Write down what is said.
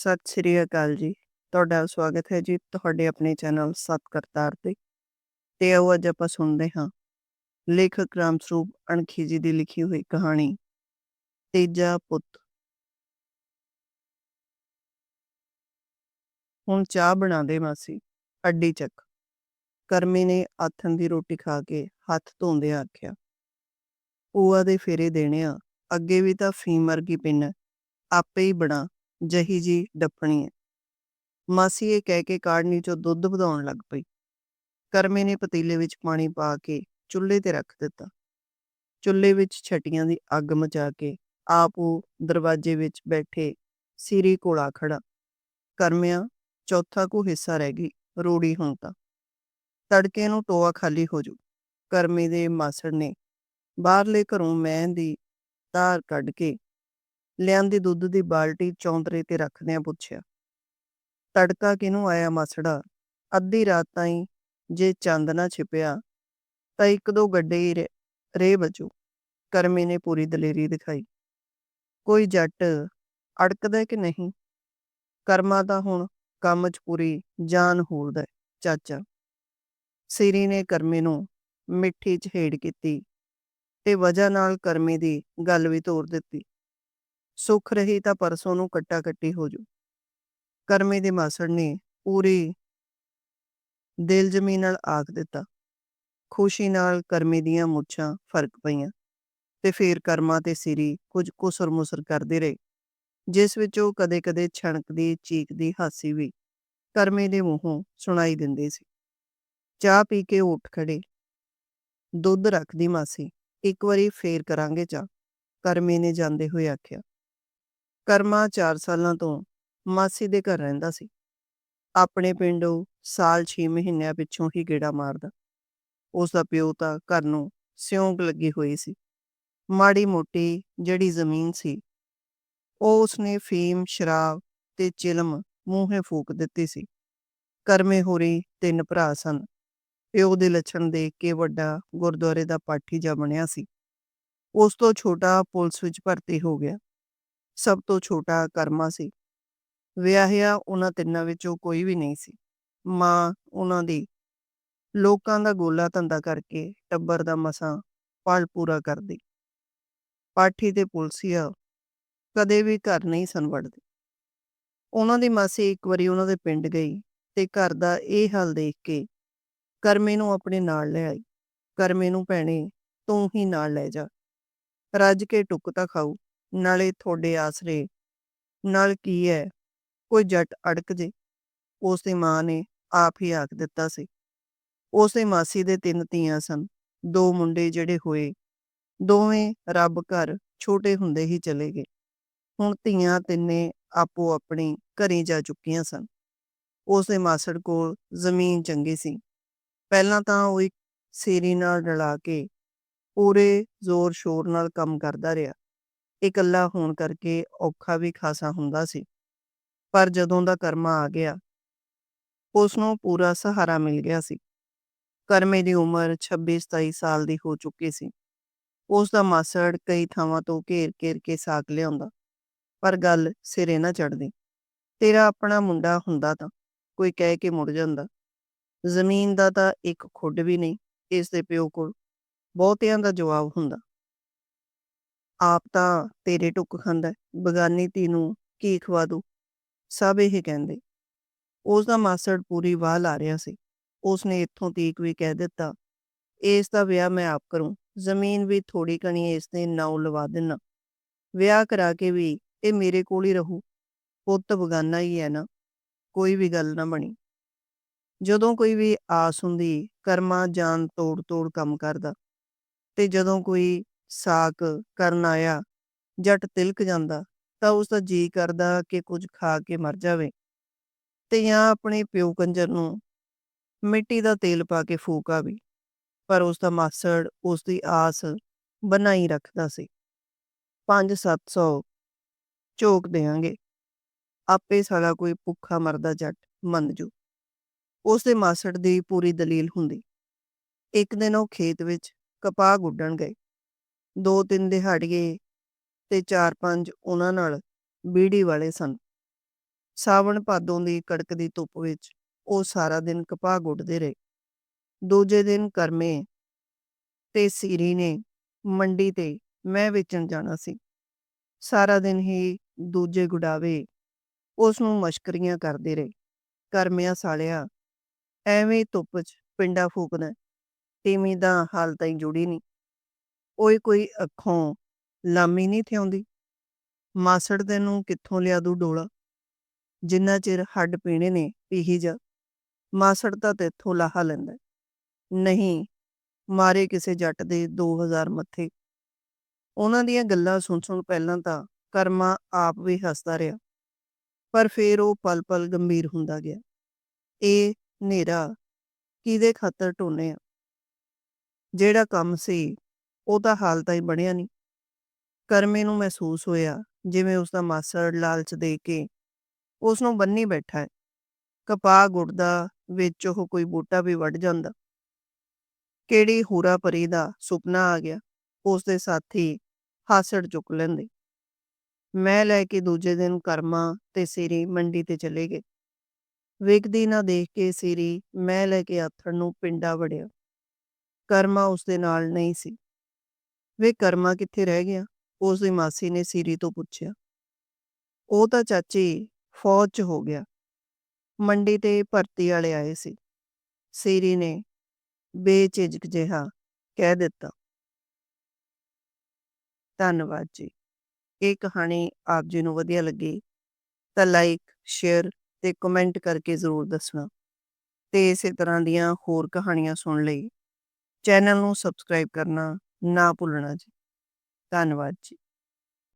ਸਤਿ ਸ੍ਰੀ ਅਕਾਲ ਜੀ। ਤੁਹਾਡਾ ਸਵਾਗਤ ਹੈ ਜੀ ਤੁਹਾਡੇ ਆਪਣੇ ਚੈਨਲ ਸਤ ਕਰਤਾਰ ਤੇ। ਤੇ ਆਓ ਅੱਜ ਆਪਾਂ ਸੁਣਦੇ ਹਾਂ ਲੇਖਕ ਰਾਮ ਸਰੂਪ ਅਣਖੀ ਜੀ ਦੀ ਲਿਖੀ ਹੋਈ ਕਹਾਣੀ ਤੀਜਾ ਪੁੱਤ। ਹੁਣ ਚਾਹ ਬਣਾ ਦੇ ਮਾਸੀ, ਅੱਡੀ ਚੱਕ ਕਰਮੀ ਨੇ ਆਥਣ ਦੀ ਰੋਟੀ ਖਾ ਕੇ ਹੱਥ ਧੋਂਦੇ ਆਖਿਆ, ਭੂਆ ਦੇ ਫੇਰੇ ਦੇਣੇ ਆ, ਅੱਗੇ ਵੀ ਤਾਂ ਫੀਮ ਵਰਗੀ ਪਿੰਨ, ਆਪੇ ਹੀ ਬਣਾ ਜਹੀ ਜੀ ਡੱਫਣੀ ਹੈ ਮਾਸੀ ਇਹ ਕਹਿ ਕੇ ਕਾੜਨੀ ਚੋਂ ਦੁੱਧ ਵਧਾਉਣ ਲੱਗ ਪਈ। ਕਰਮੇ ਨੇ ਪਤੀਲੇ ਵਿੱਚ ਪਾਣੀ ਪਾ ਕੇ ਚੁੱਲ੍ਹੇ ਤੇ ਰੱਖ ਦਿੱਤਾ। ਚੁੱਲ੍ਹੇ ਵਿੱਚ ਛਟੀਆਂ ਦੀ ਅੱਗ ਮਚਾ ਕੇ ਆਪ ਉਹ ਦਰਵਾਜ਼ੇ ਵਿੱਚ ਬੈਠੇ ਸੀਰੀ ਕੋਲਾ ਖੜਾ ਕਰਮਿਆ, ਚੌਥਾ ਕੋ ਹਿੱਸਾ ਰਹਿ ਗਈ ਰੋੜੀ ਹੁਣ ਤਾਂ। ਤੜਕੇ ਨੂੰ ਟੋਆ ਖਾਲੀ ਹੋ ਜੂ। ਕਰਮੇ ਦੇ ਮਾਸੜ ਨੇ ਬਾਹਰਲੇ ਘਰੋਂ ਮੈਂ ਦੀ ਧਾਰ ਕੱਢ ਕੇ ਲਿਆਂਦੀ ਦੁੱਧ ਦੀ ਬਾਲਟੀ ਚੌਂਤਰੇ ਤੇ ਰੱਖਦਿਆਂ ਪੁੱਛਿਆ, ਤੜਕਾ ਕਿਨੂੰ ਆਇਆ ਮਾਸੜਾ? ਅੱਧੀ ਰਾਤ ਤਾਈਂ ਜੇ ਚੰਦ ਨਾ ਛਿਪਿਆ, ਤਾਂ ਇੱਕ ਦੋ ਗੱਡੇ ਹੀ ਰੇ ਬਚੂ। ਕਰਮੀ ਨੇ ਪੂਰੀ ਦਲੇਰੀ ਦਿਖਾਈ। ਕੋਈ ਜੱਟ ਅੜਕਦਾ ਕਿ ਨਹੀਂ? ਕਰਮਾ ਦਾ ਹੁਣ ਕੰਮ 'ਚ ਪੂਰੀ ਜਾਨ ਹੋਲਦਾ ਚਾਚਾ। ਸਿਰੀ ਨੇ ਕਰਮੇ ਨੂੰ ਮਿੱਠੀ ਝੇੜ ਕੀਤੀ ਤੇ ਵਜ੍ਹਾ ਨਾਲ ਕਰਮੇ ਦੀ ਗੱਲ ਵੀ ਤੋੜ ਦਿੱਤੀ। ਸੁੱਖ ਰਹੀ ਤਾਂ ਪਰਸੋਂ ਨੂੰ ਕੱਟਾ ਕੱਟੀ ਹੋ ਜੂ। ਕਰਮੇ ਦੇ ਮਾਸੜ ਨੇ ਪੂਰੀ ਦਿਲ ਜ਼ਮੀਨ ਨਾਲ ਆਖ ਦਿੱਤਾ। ਖੁਸ਼ੀ ਨਾਲ ਕਰਮੇ ਦੀਆਂ ਮੁੱਛਾਂ ਫ਼ਰਕ ਪਈਆਂ ਤੇ ਫੇਰ ਕਰਮਾ ਤੇ ਸਿਰੀ ਕੁਝ ਕੁਸਰ ਮੁਸਰ ਕਰਦੇ ਰਹੇ, ਜਿਸ ਵਿੱਚ ਉਹ ਕਦੇ-ਕਦੇ ਛਣਕਦੀ, ਚੀਕਦੀ, ਹਾਸੀ ਵੀ ਕਰਮੇ ਦੇ ਮੂੰਹੋਂ ਸੁਣਾਈ ਦਿੰਦੀ ਸੀ। ਚਾਹ ਪੀ ਕੇ ਉੱਠ ਖੜੇ ਦੁੱਧ ਰੱਖਦੀ ਮਾਸੀ, ਇੱਕ ਵਾਰੀ ਫੇਰ ਕਰਾਂਗੇ ਚਾਹ, ਕਰਮੇ ਨੇ ਜਾਂਦੇ ਹੋਏ ਆਖਿਆ। ਕਰਮਾ 4 ਸਾਲਾਂ ਤੋਂ ਮਾਸੀ ਦੇ ਘਰ ਰਹਿੰਦਾ ਸੀ। ਆਪਣੇ ਪਿੰਡੋਂ ਸਾਲ 6 ਮਹੀਨਿਆਂ ਪਿੱਛੋਂ ਹੀ ਗੇੜਾ ਮਾਰਦਾ। ਉਸ ਦਾ ਪਿਓ ਤਾਂ ਘਰ ਨੂੰ ਸਿਉਂਕ ਲੱਗੀ ਹੋਈ ਸੀ। ਮਾੜੀ ਮੋਟੀ ਜਿਹੜੀ ਜ਼ਮੀਨ ਸੀ, ਉਹ ਉਸਨੇ ਫੀਮ, ਸ਼ਰਾਬ ਤੇ ਚਿਲਮ ਮੂੰਹੇ ਫੂਕ ਦਿੱਤੀ ਸੀ। ਕਰਮੇ ਹੋਰੀ ਤਿੰਨ ਭਰਾ ਸਨ। ਪਿਓ ਦੇ ਲੱਛਣ ਦੇਖ ਕੇ ਵੱਡਾ ਗੁਰਦੁਆਰੇ ਦਾ ਪਾਠੀ ਜਾ ਬਣਿਆ ਸੀ। ਉਸ ਤੋਂ ਛੋਟਾ ਪੁਲਿਸ ਵਿੱਚ ਭਰਤੀ ਹੋ ਗਿਆ। ਸਭ ਤੋਂ ਛੋਟਾ ਕਰਮਾ ਸੀ। ਵਿਆਹਿਆ ਉਹਨਾਂ ਤਿੰਨਾਂ ਵਿੱਚੋਂ ਕੋਈ ਵੀ ਨਹੀਂ ਸੀ। ਮਾਂ ਉਹਨਾਂ ਦੀ ਲੋਕਾਂ ਦਾ ਗੋਲਾ ਧੰਦਾ ਕਰਕੇ ਟੱਬਰ ਦਾ ਮਸਾਂ ਪਾਲ ਪੂਰਾ ਕਰਦੀ। ਪਾਠੀ ਤੇ ਪੁਲਸੀਆ ਕਦੇ ਵੀ ਘਰ ਨਹੀਂ ਸਨ ਵੜਦੇ ਉਹਨਾਂ ਦੀ ਮਾਸੀ ਇੱਕ ਵਾਰੀ ਉਹਨਾਂ ਦੇ ਪਿੰਡ ਗਈ ਤੇ ਘਰ ਦਾ ਇਹ ਹਾਲ ਦੇਖ ਕੇ ਕਰਮੇ ਨੂੰ ਆਪਣੇ ਨਾਲ ਲੈ ਆਈ। ਕਰਮੇ ਨੂੰ ਭੈਣੇ, ਤੂੰ ਹੀ ਨਾਲ ਲੈ ਜਾ। ਰੱਜ ਕੇ ਟੁੱਕ ਤਾਂ ਖਾਊ। ਨਾਲੇ ਤੁਹਾਡੇ ਆਸਰੇ। ਨਾਲ ਕੀ ਹੈ? ਕੋਈ ਜੱਟ ਅੜਕ ਜੇ। ਉਸ ਦੀ ਮਾਂ ਨੇ ਆਪ ਹੀ ਆਖ ਦਿੱਤਾ ਸੀ। ਉਸ ਦੀ ਮਾਸੀ ਦੇ ਤਿੰਨ ਧੀਆਂ ਸਨ। ਦੋ ਮੁੰਡੇ ਜਿਹੜੇ ਹੋਏ। ਦੋਵੇਂ ਰੱਬ ਘਰ ਛੋਟੇ ਹੁੰਦੇ ਹੀ ਚਲੇ ਗਏ। ਹੁਣ ਧੀਆਂ ਤਿੰਨੇ ਆਪੋ ਆਪਣੀ ਘਰੇ ਜਾ ਚੁੱਕੀਆਂ ਸਨ। ਉਸ ਦੇ ਮਾਸੜ ਕੋਲ ਜ਼ਮੀਨ ਚੰਗੀ ਸੀ। ਪਹਿਲਾਂ ਤਾਂ ਉਹ ਇੱਕ ਸੇਰੀ ਨਾਲ ਰਲਾ ਕੇ ਪੂਰੇ ਜ਼ੋਰ ਸ਼ੋਰ ਨਾਲ ਕੰਮ ਕਰਦਾ ਰਿਹਾ। ਇਕੱਲਾ ਹੋਣ ਕਰਕੇ ਔਖਾ ਵੀ ਖਾਸਾ ਹੁੰਦਾ ਸੀ। ਪਰ ਜਦੋਂ ਦਾ ਕਰਮਾ ਆ ਗਿਆ ਉਸ ਨੂੰ ਪੂਰਾ ਸਹਾਰਾ ਮਿਲ ਗਿਆ ਸੀ। ਕਰਮੇ ਦੀ ਉਮਰ 26-27 ਸਾਲ ਦੀ ਹੋ ਚੁੱਕੀ ਸੀ। ਉਸ ਦਾ ਮਾਸੜ ਕਈ ਥਾਵਾਂ ਤੋਂ ਘੇਰ-ਘੇਰ ਕੇ ਸਾਕ ਲਿਆਉਂਦਾ, ਪਰ ਗੱਲ ਸਿਰੇ ਨਾ ਚੜਦੀ ਤੇਰਾ ਆਪਣਾ ਮੁੰਡਾ ਹੁੰਦਾ ਤਾਂ ਕੋਈ ਕਹਿ ਕੇ ਮੁੜ ਜਾਂਦਾ। ਜ਼ਮੀਨ ਦਾ ਤਾਂ ਇੱਕ ਖੁੱਡ ਵੀ ਨਹੀਂ, ਇਸ ਦੇ ਪਿਓ ਕੋਲ ਬਹੁਤਿਆਂ ਦਾ ਜਵਾਬ ਹੁੰਦਾ। ਆਪ ਤਾਂ ਤੇਰੇ ਟੁੱਕ ਖਾਂਦਾ ਬਗਾਨੀ ਧੀ ਨੂੰ ਕੀ ਖਵਾ ਦੂ ਸਭ ਇਹ ਕਹਿੰਦੇ। ਉਸ ਦਾ ਮਾਸੜ ਪੂਰੀ ਵਾਹ ਲਾ ਰਿਹਾ ਸੀ। ਉਸ ਨੇ ਇੱਥੋਂ ਤੀਕ ਵੀ ਕਹਿ ਦਿੱਤਾ, ਇਸ ਦਾ ਵਿਆਹ ਮੈਂ ਆਪ ਕਰੂੰ, ਜ਼ਮੀਨ ਵੀ ਥੋੜੀ ਕਣੀ ਇਸ ਦੇ ਨਾਂ ਲਵਾ ਦੇਣਾ ਵਿਆਹ ਕਰਾ ਕੇ ਵੀ ਇਹ ਮੇਰੇ ਕੋਲ ਹੀ ਰਹੂ। ਪੁੱਤ ਬਗਾਨਾ ਹੀ ਹੈ ਨਾ, ਕੋਈ ਵੀ ਗੱਲ ਨਾ ਬਣੀ। ਜਦੋਂ ਕੋਈ ਵੀ ਆਸ ਹੁੰਦੀ, ਕਰਮਾ ਜਾਨ ਤੋੜ ਤੋੜ ਕੰਮ ਕਰਦਾ ਤੇ ਜਦੋਂ ਕੋਈ ਸਾਕ ਕਰਨ ਆਇਆ, ਜੱਟ ਤਿਲਕ ਜਾਂਦਾ, ਤਾਂ ਉਸ ਦਾ ਜੀ ਕਰਦਾ ਕਿ ਕੁਝ ਖਾ ਕੇ ਮਰ ਜਾਵੇ। ਤੇ ਜਾਂ ਆਪਣੇ ਪਿਓ ਕੰਜਰ ਨੂੰ ਮਿੱਟੀ ਦਾ ਤੇਲ ਪਾ ਕੇ ਫੂਕ ਆਵੇ, ਪਰ ਉਸ ਦਾ ਮਾਸੜ ਉਸ ਦੀ ਆਸ ਬਣਾਈ ਰੱਖਦਾ ਸੀ। 5-700 ਝੋਕ ਦੇਾਂਗੇ ਆਪੇ ਸਾਲਾ ਕੋਈ ਭੁੱਖਾ ਮਰਦਾ ਜੱਟ ਮੰਨ ਜੂ। ਉਸ ਦੇ ਮਾਸੜ ਦੀ ਪੂਰੀ ਦਲੀਲ ਹੁੰਦੀ। ਇੱਕ ਦਿਨ ਉਹ ਖੇਤ ਵਿੱਚ ਕਪਾਹ ਗੁੱਡਣ ਗਏ। ਦੋ ਤਿੰਨ ਦਿਹਾੜੀਏ ਤੇ ਚਾਰ ਪੰਜ ਉਹਨਾਂ ਨਾਲ ਬੀੜੀ ਵਾਲੇ ਸਨ। ਸਾਵਣ ਭਾਦੋਂ ਦੀ ਕੜਕਦੀ ਧੁੱਪ ਵਿੱਚ ਉਹ ਸਾਰਾ ਦਿਨ ਕਪਾਹ ਗੁੱਡਦੇ ਰਹੇ। ਦੂਜੇ ਦਿਨ ਕਰਮੇ ਤੇ ਸੀਰੀ ਨੇ ਮੰਡੀ ਤੇ ਮੈਂ ਵੇਚਣ ਜਾਣਾ ਸੀ। ਸਾਰਾ ਦਿਨ ਹੀ ਦੂਜੇ ਗੁਡਾਵੇ ਉਸ ਨੂੰ ਮਸ਼ਕਰੀਆਂ ਕਰਦੇ ਰਹੇ। ਕਰਮਿਆ ਸਾਲਿਆ, ਐਵੇਂ ਧੁੱਪ 'ਚ ਪਿੰਡਾ ਫੂਕਦਾ ਤੀਵੀਂ ਦਾ ਹਾਲ ਤਾਈ ਜੁੜੀ ਨਹੀਂ ਓਏ ਕੋਈ ਅੱਖੋਂ ਲਾਮੀ ਨਹੀਂ ਥਿਆਉਂਦੀ ਮਾਸੜ ਤੈਨੂੰ ਕਿੱਥੋਂ ਲਿਆ ਦੂ ਡੋਲਾ? ਜਿੰਨਾ ਚਿਰ ਹੱਡ ਪੀਣੇ ਨੇ, ਪੀਹੀ ਜਾ। ਮਾਸੜ ਤਾਂ ਤੇਥੋਂ ਲਾਹਾ ਲੈਂਦਾ। ਨਹੀਂ, ਮਾਰੇ ਕਿਸੇ ਜੱਟ ਦੇ 2000 ਮੱਥੇ। ਉਹਨਾਂ ਦੀਆਂ ਗੱਲਾਂ ਸੁਣ ਸੁਣ ਪਹਿਲਾਂ ਤਾਂ ਕਰਮਾ ਆਪ ਵੀ ਹੱਸਦਾ ਰਿਹਾ। ਪਰ ਫੇਰ ਉਹ ਪਲ ਪਲ ਗੰਭੀਰ ਹੁੰਦਾ ਗਿਆ। ਇਹ ਹਨੇਰਾ ਕਿਹਦੇ ਖਾਤਰ ਢੋਨੇ ਆ? ਜਿਹੜਾ ਕੰਮ ਸੀ ਉਹ ਤਾਂ ਹਾਲ ਤਾਂ ਹੀ ਬਣਿਆ ਨਹੀਂ ਕਰਮੇ ਨੂੰ ਮਹਿਸੂਸ ਹੋਇਆ, ਜਿਵੇਂ ਉਸ ਦਾ ਮਾਸੜ ਲਾਲਚ ਦੇ ਕੇ ਉਸ ਨੂੰ ਬੰਨੀ ਬੈਠਾ ਹੈ। ਕਪਾਹ ਗੁੱਡਦਾ ਵਿੱਚ ਉਹ ਕੋਈ ਬੂਟਾ ਵੀ ਵੱਢ ਜਾਂਦਾ। ਕਿਹੜੀ ਹੂਰਾ ਪਰੀ ਦਾ ਸੁਪਨਾ ਆ ਗਿਆ, ਉਸ ਦੇ ਸਾਥੀ ਹਾਸੜ ਚੁੱਕ ਲੈਂਦੇ। ਮੈਂ ਲੈ ਕੇ ਦੂਜੇ ਦਿਨ ਕਰਮਾ ਤੇ ਸੀਰੀ ਮੰਡੀ ਤੇ ਚਲੇ ਗਏ। ਵੇਖਦੀ ਨਾ ਦੇਖ ਕੇ ਸੀਰੀ ਮੈਂ ਲੈ ਕੇ ਆਥਣ ਨੂੰ ਪਿੰਡਾ ਵੜਿਆ। ਕਰਮਾ ਉਸ ਦੇ ਨਾਲ ਨਹੀਂ ਸੀ। ਵੇ ਕਰਮਾ ਕਿੱਥੇ ਰਹਿ ਗਿਆ? ਉਸ ਦੀ ਮਾਸੀ ਨੇ ਸੀਰੀ ਤੋਂ ਪੁੱਛਿਆ। ਉਹ ਤਾਂ ਚਾਚੀ ਫੌਜ 'ਚ ਹੋ ਗਿਆ। ਮੰਡੀ ਤੇ ਭਰਤੀ ਵਾਲੇ ਆਏ ਸੀ। ਸੀਰੀ ਨੇ ਬੇਝਿਜਕ ਜਿਹਾ ਕਹਿ ਦਿੱਤਾ। ਧੰਨਵਾਦ ਜੀ। ਇਹ ਕਹਾਣੀ ਆਪ ਜੀ ਨੂੰ ਵਧੀਆ ਲੱਗੀ ਤਾਂ ਲਾਈਕ, ਸ਼ੇਅਰ ਤੇ ਕਮੈਂਟ ਕਰਕੇ ਜ਼ਰੂਰ ਦੱਸਣਾ। ਤੇ ਇਸੇ ਤਰ੍ਹਾਂ ਦੀਆਂ ਹੋਰ ਕਹਾਣੀਆਂ ਸੁਣ ਲਈ ਚੈਨਲ ਨੂੰ ਸਬਸਕ੍ਰਾਈਬ ਕਰਨਾ ਨਾ ਭੁੱਲਣਾ ਜੀ। ਧੰਨਵਾਦ ਜੀ।